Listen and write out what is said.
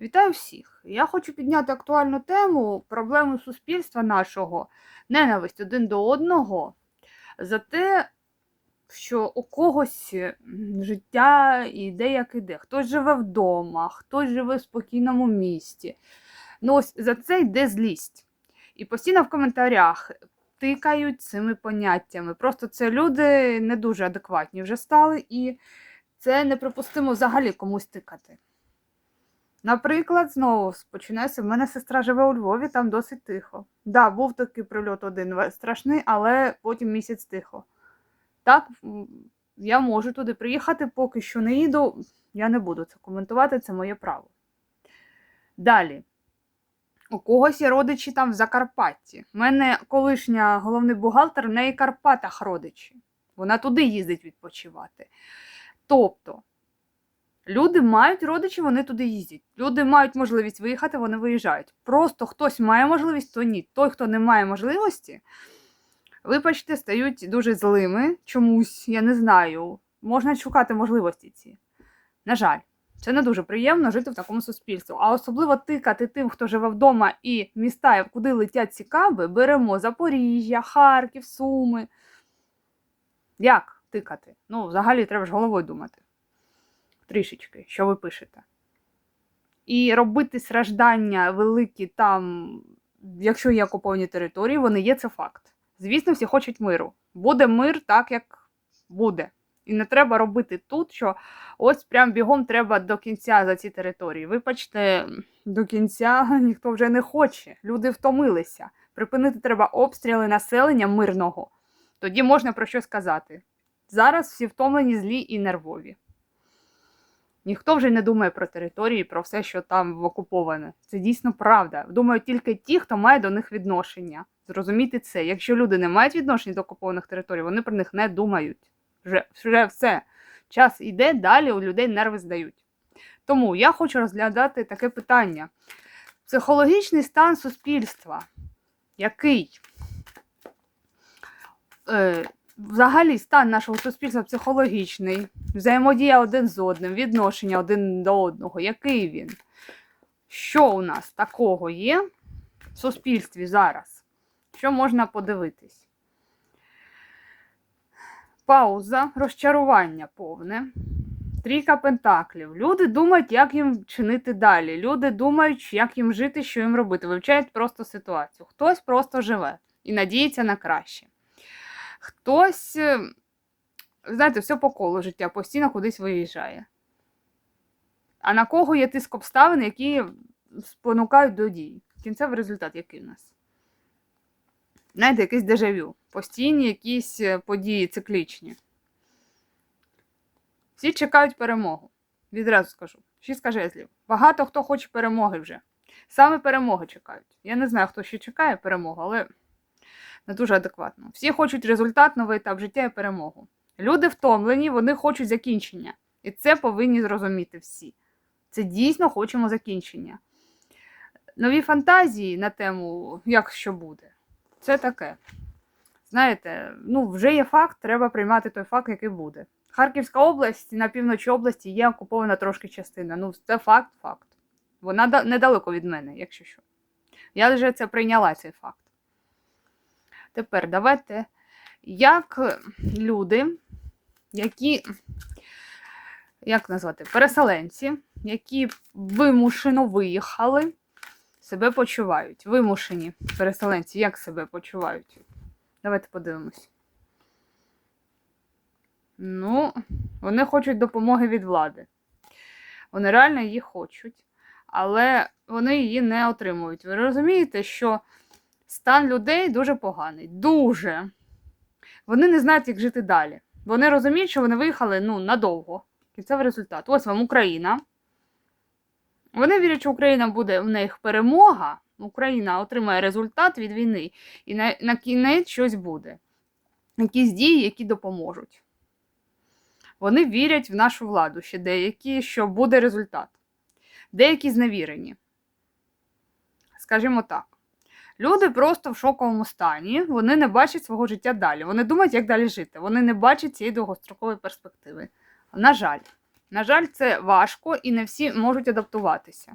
Вітаю всіх! Я хочу підняти актуальну тему проблеми суспільства нашого, ненависть один до одного за те, що у когось життя іде як іде. Хтось живе вдома, хтось живе в спокійному місті. Ну ось за це йде злість. І постійно в коментарях тикають цими поняттями. Просто це люди не дуже адекватні вже стали, і це неприпустимо взагалі комусь тикати. Наприклад, знову починається. В мене сестра живе у Львові, там досить тихо. Да, був такий прильот один страшний, але потім місяць тихо. Так, я можу туди приїхати, поки що не їду. Я не буду це коментувати, це моє право. Далі. У когось є родичі там в Закарпатті. У мене колишня головний бухгалтер, в неї Карпатах родичі. Вона туди їздить відпочивати. Тобто, Люди мають родичів, вони туди їздять. Люди мають можливість виїхати, вони виїжджають. Просто хтось має можливість, то ні. Той, хто не має можливості, вибачте, стають дуже злими чомусь, я не знаю. Можна шукати можливості ці. На жаль, це не дуже приємно жити в такому суспільстві. А особливо тикати тим, хто живе вдома і міста, куди летять ці каби, беремо Запоріжжя, Харків, Суми. Як тикати? Ну, взагалі треба ж головою думати трішечки, що ви пишете. І робити страждання великі там, якщо є окуповані території, вони є, це факт. Звісно, всі хочуть миру. Буде мир так, як буде. І не треба робити тут, що ось прям бігом треба до кінця за ці території. Вибачте, до кінця ніхто вже не хоче. Люди втомилися. Припинити треба обстріли населення мирного. Тоді можна про що сказати. Зараз всі втомлені, злі і нервові. Ніхто вже не думає про території, про все, що там окуповане. Це дійсно правда. Думають тільки ті, хто має до них відношення. Зрозумійте це. Якщо люди не мають відношення до окупованих територій, вони про них не думають. Вже, вже все. Час іде, далі у людей нерви здають. Тому я хочу розглядати таке питання: психологічний стан суспільства, який е, взагалі стан нашого суспільства психологічний, взаємодія один з одним, відношення один до одного, який він? Що у нас такого є в суспільстві зараз? Що можна подивитись? Пауза, розчарування повне. Трійка пентаклів. Люди думають, як їм чинити далі. Люди думають, як їм жити, що їм робити. Вивчають просто ситуацію. Хтось просто живе і надіється на краще. Хтось, е, знаєте, все по колу життя, постійно кудись виїжджає. А на кого є тиск обставин, які спонукають до дій? Кінцевий результат який в нас? Знаєте, якийсь дежавю. Постійні якісь е, події циклічні. Всі чекають перемогу. Відразу скажу. Шістка жезлів. Багато хто хоче перемоги вже. Саме перемоги чекають. Я не знаю, хто ще чекає перемогу, але не дуже адекватно. Всі хочуть результат, новий етап життя і перемогу. Люди втомлені, вони хочуть закінчення. І це повинні зрозуміти всі. Це дійсно хочемо закінчення. Нові фантазії на тему, як що буде, це таке. Знаєте, ну вже є факт, треба приймати той факт, який буде. Харківська область на півночі області є окупована трошки частина. Ну, це факт, факт. Вона недалеко від мене, якщо що. Я вже це прийняла цей факт. Тепер давайте, як люди, які, як назвати, переселенці, які вимушено виїхали, себе почувають. Вимушені переселенці, як себе почувають? Давайте подивимось. Ну, вони хочуть допомоги від влади. Вони реально її хочуть, але вони її не отримують. Ви розумієте, що стан людей дуже поганий. Дуже. Вони не знають, як жити далі. Вони розуміють, що вони виїхали ну, надовго. Кінцевий результат. Ось вам Україна. Вони вірять, що Україна буде в них перемога. Україна отримає результат від війни, і на, на кінець щось буде. Якісь дії, які допоможуть. Вони вірять в нашу владу ще деякі, що буде результат. Деякі зневірені. Скажімо так. Люди просто в шоковому стані, вони не бачать свого життя далі. Вони думають, як далі жити. Вони не бачать цієї довгострокової перспективи. На жаль, на жаль, це важко і не всі можуть адаптуватися.